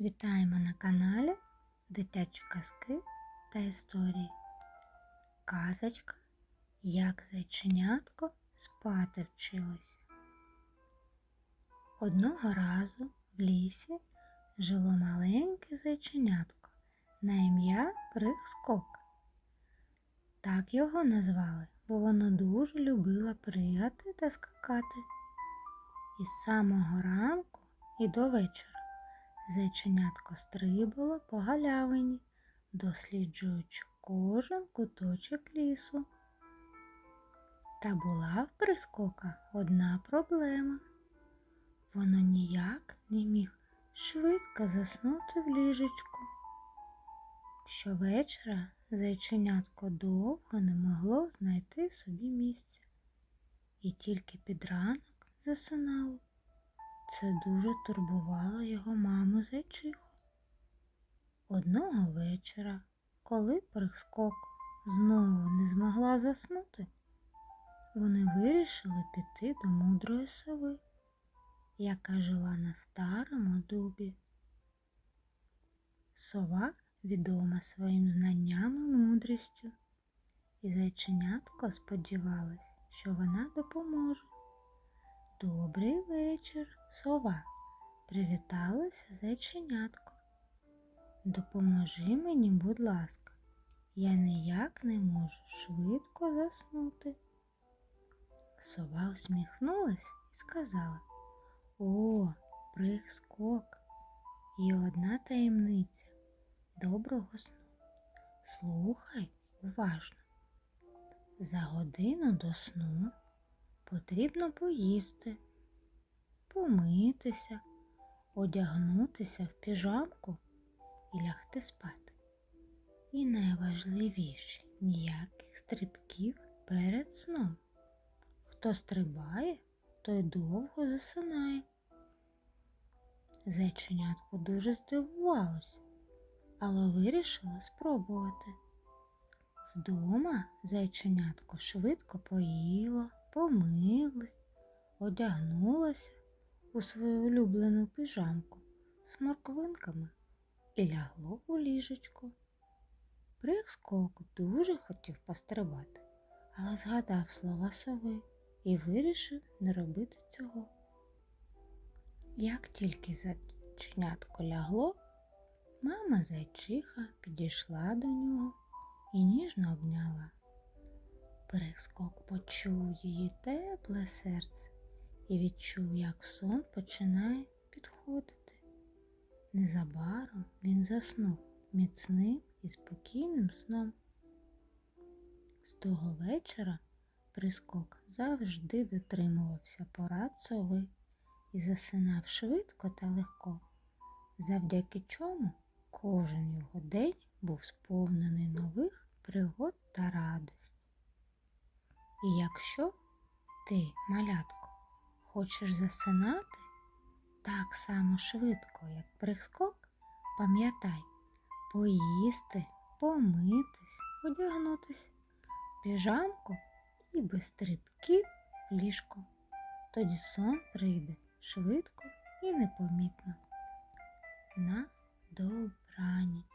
Вітаємо на каналі Дитячі казки та історії. Казочка Як зайченятко спати вчилося. Одного разу в лісі жило маленьке зайченятко на ім'я Прихскок. Так його назвали, бо воно дуже любило пригати та скакати. І з самого ранку і до вечора зайченятко стрибало по галявині, досліджуючи кожен куточок лісу. Та була в прискока одна проблема. Воно ніяк не міг швидко заснути в ліжечку. Щовечора зайченятко довго не могло знайти собі місця і тільки під ранок засинало. Це дуже турбувало його маму зайчиху. Одного вечора, коли прискок знову не змогла заснути, вони вирішили піти до мудрої сови, яка жила на старому дубі. Сова відома своїм знанням і мудрістю, і зайченятко сподівалась, що вона допоможе. Добрий вечір, сова, привіталася зайченятко. Допоможи мені, будь ласка, я ніяк не можу швидко заснути. Сова усміхнулась і сказала О, прискок, і одна таємниця. Доброго сну. Слухай уважно. За годину до сну потрібно поїсти, помитися, одягнутися в піжамку і лягти спати. І найважливіше ніяких стрибків перед сном. Хто стрибає, той довго засинає. Зайченятко дуже здивувалося, але вирішила спробувати. Вдома зайченятко швидко поїло, помилась, одягнулася у свою улюблену піжамку з морквинками і лягло у ліжечко. Прискок дуже хотів пострибати, але згадав слова сови і вирішив не робити цього. Як тільки зайченятко лягло, мама зайчиха підійшла до нього і ніжно обняла. Прискок почув її тепле серце і відчув, як сон починає підходити. Незабаром він заснув міцним і спокійним сном. З того вечора прискок завжди дотримувався порад сови і засинав швидко та легко, завдяки чому кожен його день був сповнений нових пригод та радості. І якщо ти, малятко, хочеш засинати так само швидко, як прискок, пам'ятай, поїсти, помитись, одягнутись, піжамку і без стрибків в ліжко. Тоді сон прийде швидко і непомітно. На добраніч.